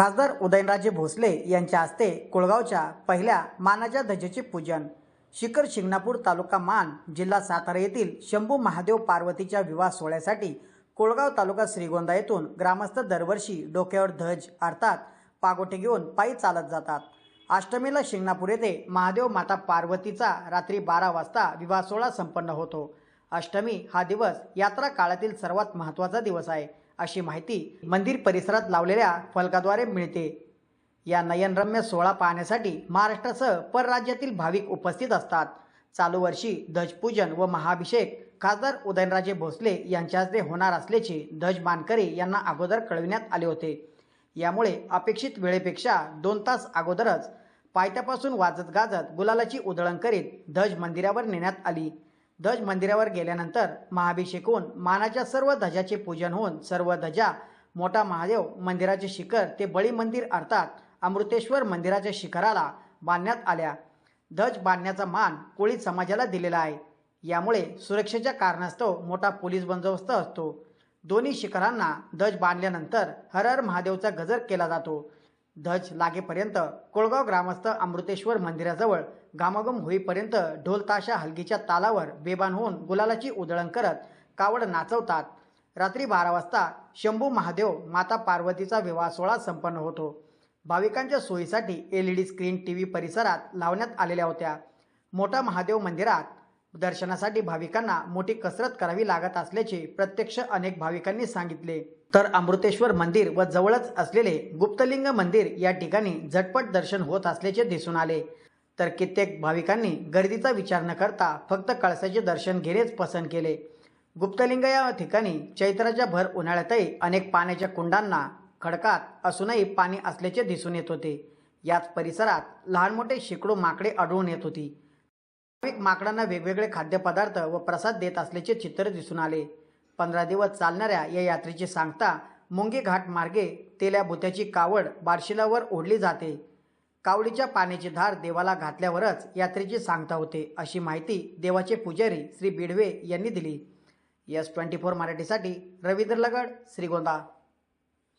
खासदार उदयनराजे भोसले यांच्या हस्ते कोळगावच्या पहिल्या मानाच्या ध्वजेचे पूजन. शिखर शिंगणापूर तालुका मान जिल्हा सातारा येथील शंभू महादेव पार्वतीच्या विवाह सोहळ्यासाठी कोळगाव तालुका श्रीगोंदा येथून ग्रामस्थ दरवर्षी डोक्यावर ध्वज अर्थात पागोटे घेऊन पायी चालत जातात. अष्टमीला शिंगणापूर येथे महादेव माता पार्वतीचा रात्री बारा वाजता विवाह सोहळा संपन्न होतो. अष्टमी हा दिवस यात्रा काळातील सर्वात महत्त्वाचा दिवस आहे. अशी माहिती मंदिर परिसरात लावलेल्या फलकाद्वारे मिळते. या नयनरम्य सोहळा पाहण्यासाठी महाराष्ट्रासह परराज्यातील भाविक उपस्थित असतात. चालू वर्षी ध्वजपूजन व महाभिषेक खासदार उदयनराजे भोसले यांच्या हस्ते होणार असल्याचे ध्वज मानकरे यांना अगोदर कळविण्यात आले होते. यामुळे अपेक्षित वेळेपेक्षा दोन तास अगोदरच पायथ्यापासून वाजत गाजत गुलालाची उधळण करीत ध्वज मंदिरावर नेण्यात आली. ध्वज मंदिरावर गेल्यानंतर महाभिषेक होऊन मानाच्या सर्व ध्वजाचे पूजन होऊन सर्व ध्वजा मोठा महादेव मंदिराचे शिखर ते बळी मंदिर अर्थात अमृतेश्वर मंदिराच्या शिखराला बांधण्यात आल्या. ध्वज बांधण्याचा मान कोळी समाजाला दिलेला आहे. यामुळे सुरक्षेच्या कारणास्तव मोठा पोलीस बंदोबस्त असतो. दोन्ही शिखरांना ध्वज बांधल्यानंतर हर हर महादेवचा गजर केला जातो. ध्वज लागेपर्यंत कोळगाव ग्रामस्थ अमृतेश्वर मंदिराजवळ घामाघूम होईपर्यंत ढोलताशा हलगीच्या तालावर बेबान होऊन गुलालाची उधळण करत कावड नाचवतात. रात्री बारा वाजता शंभू महादेव माता पार्वतीचा विवाह सोहळा संपन्न होतो. भाविकांच्या सोयीसाठी L E D screen T V परिसरात लावण्यात आलेल्या होत्या. मोठा महादेव मंदिरात दर्शनासाठी भाविकांना मोठी कसरत करावी लागत असल्याचे प्रत्यक्ष अनेक भाविकांनी सांगितले. तर अमृतेश्वर मंदिर व जवळच असलेले गुप्तलिंग मंदिर या ठिकाणी झटपट दर्शन होत असल्याचे दिसून आले. तर कित्येक भाविकांनी गर्दीचा विचार न करता फक्त कळसाचे दर्शन घेणेच पसंत केले. गुप्तलिंग या ठिकाणी चैत्राच्या भर उन्हाळ्यातही अनेक पाण्याच्या कुंडांना खडकात असूनही पाणी असल्याचे दिसून येत होते. याच परिसरात लहान मोठे शेकडो माकडे आढळून येत होती. माकडांना वेगवेगळे खाद्यपदार्थ व प्रसाद देत असल्याचे चित्र दिसून आले. पंधरा दिवस चालणाऱ्या या यात्रेची सांगता मुंगी घाट मार्गे तेल्या भुत्याची कावड बार्शिलावर ओढली जाते. कावडीच्या पाण्याची धार देवाला घातल्यावरच यात्रेची सांगता होते अशी माहिती देवाचे पुजारी श्री बिडवे यांनी दिली. यस ट्वेंटी फोर मराठीसाठी रवींद्र लगड श्रीगोंदा.